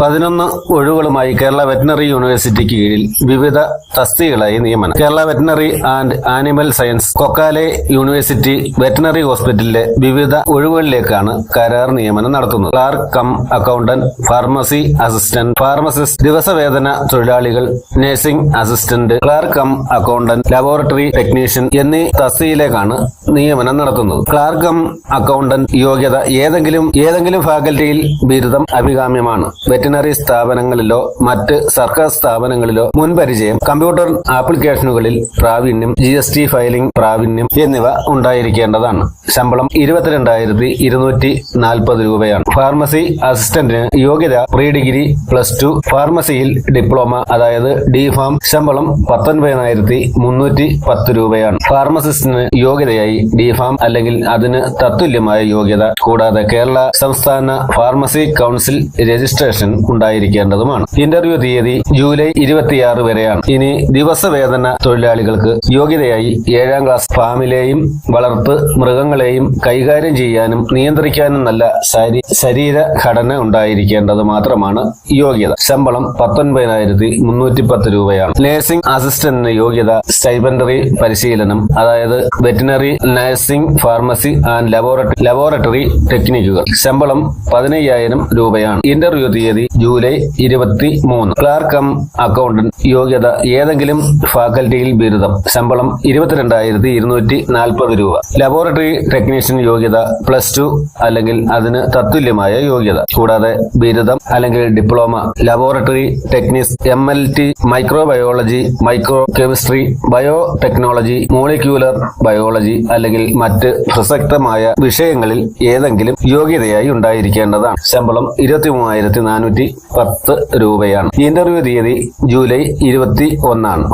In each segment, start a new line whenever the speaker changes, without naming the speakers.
പതിനൊന്ന് ഒഴിവുകളുമായി കേരള വെറ്റിനറി യൂണിവേഴ്സിറ്റിക്ക് കീഴിൽ വിവിധ തസ്തികളായി നിയമനം. Kerala veterinary and animal science Kokkalai university veterinary ഹോസ്പിറ്റലിലെ വിവിധ ഒഴിവുകളിലേക്കാണ് കരാർ നിയമനം നടത്തുന്നത്. Clerk cum accountant pharmacy assistant pharmacist ദിവസവേതന തൊഴിലാളികൾ nursing assistant clerk cum accountant laboratory technician എന്നീ തസ്തിയിലേക്കാണ് നിയമനം നടത്തുന്നത്. ക്ലാർക്ക് കം അക്കൗണ്ടന്റ് യോഗ്യത ഏതെങ്കിലും ഏതെങ്കിലും ഫാക്കൽറ്റിയിൽ ബിരുദം അഭികാമ്യമാണ്. വെറ്റിനറി സ്ഥാപനങ്ങളിലോ മറ്റ് സർക്കാർ സ്ഥാപനങ്ങളിലോ മുൻപരിചയം കമ്പ്യൂട്ടർ ആപ്ലിക്കേഷനുകളിൽ പ്രാവീണ്യം ജി എസ് ടി ഫയലിംഗ് പ്രാവീണ്യം എന്നിവ ഉണ്ടായിരിക്കേണ്ടതാണ്. ശമ്പളം ഇരുപത്തിരണ്ടായിരത്തി ഇരുന്നൂറ്റി നാൽപ്പത് രൂപയാണ്. ഫാർമസി അസിസ്റ്റന്റിന് യോഗ്യത പ്രീ ഡിഗ്രി പ്ലസ് ടു. ഫാർമസിയിൽ ഡിപ്ലോമ അതായത് ഡി ഫാം ശമ്പളം പത്തൊൻപതിനായിരത്തി മുന്നൂറ്റി പത്ത് രൂപയാണ്. ഫാർമസിസ്റ്റിന് യോഗ്യതയായി ഡി ഫാം അല്ലെങ്കിൽ അതിന് തത്തുല്യമായ യോഗ്യത. കൂടാതെ കേരള സംസ്ഥാന ഫാർമസി കൗൺസിൽ രജിസ്ട്രേഷൻ ഉണ്ടായിരിക്കേണ്ടതുമാണ്. ഇന്റർവ്യൂ തീയതി ജൂലൈ ഇരുപത്തിയാറ് വരെയാണ്. ഇനി ദിവസവേതന തൊഴിലാളികൾക്ക് യോഗ്യതയായി ഏഴാം ക്ലാസ് ഫാമിലെയും വളർത്ത് മൃഗങ്ങളെയും കൈകാര്യം ചെയ്യാനും നിയന്ത്രിക്കാനും നല്ല ശരീ- ശരീരഘടന ഉണ്ടായിരിക്കേണ്ടത് മാത്രമാണ് യോഗ്യത. ശമ്പളം പത്തൊൻപതിനായിരത്തി മുന്നൂറ്റി പത്ത് രൂപയാണ്. നഴ്സിംഗ് അസിസ്റ്റന്റിന് യോഗ്യത സ്റ്റൈബൻഡറി പരിശീലനം അതായത് veterinary nursing pharmacy and laboratory laboratory ടെക്നിക്കുകൾ. ശമ്പളം പതിനയ്യായിരം രൂപയാണ്. ഇന്റർവ്യൂ തീയതി ജൂലൈ ഇരുപത്തി മൂന്ന് ക്ലാർക്ക് കം അക്കൗണ്ടന്റ് യോഗ്യത ഏതെങ്കിലും ഫാക്കൽറ്റിയിൽ ബിരുദം. ശമ്പളം ഇരുപത്തിരണ്ടായിരത്തി ഇരുന്നൂറ്റി നാൽപ്പത് രൂപ. ലബോറട്ടറി ടെക്നീഷ്യൻ യോഗ്യത പ്ലസ് ടു അല്ലെങ്കിൽ അതിന് തത്തുല്യമായ യോഗ്യത. കൂടാതെ ബിരുദം അല്ലെങ്കിൽ diploma. Laboratory techniques M L T microbiology micro chemistry biotechnology molecular biology അല്ലെങ്കിൽ മറ്റ് പ്രസക്തമായ വിഷയങ്ങളിൽ ഏതെങ്കിലും യോഗ്യതയായി ഉണ്ടായിരിക്കേണ്ടതാണ്. ശമ്പളം ഇരുപത്തി മൂവായിരത്തി നാനൂറ്റി പത്ത് രൂപയാണ്. ഇന്റർവ്യൂ തീയതി ജൂലൈ ഇരുപത്തി ഒന്നാണ്.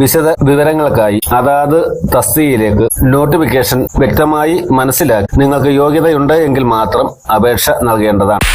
വിശദ വിവരങ്ങൾക്കായി അതാത് തസ്തികയിലേക്ക് നോട്ടിഫിക്കേഷൻ വ്യക്തമായി മനസ്സിലാക്കി നിങ്ങൾക്ക് യോഗ്യതയുണ്ട് എങ്കിൽ മാത്രം അപേക്ഷ നൽകേണ്ടതാണ്.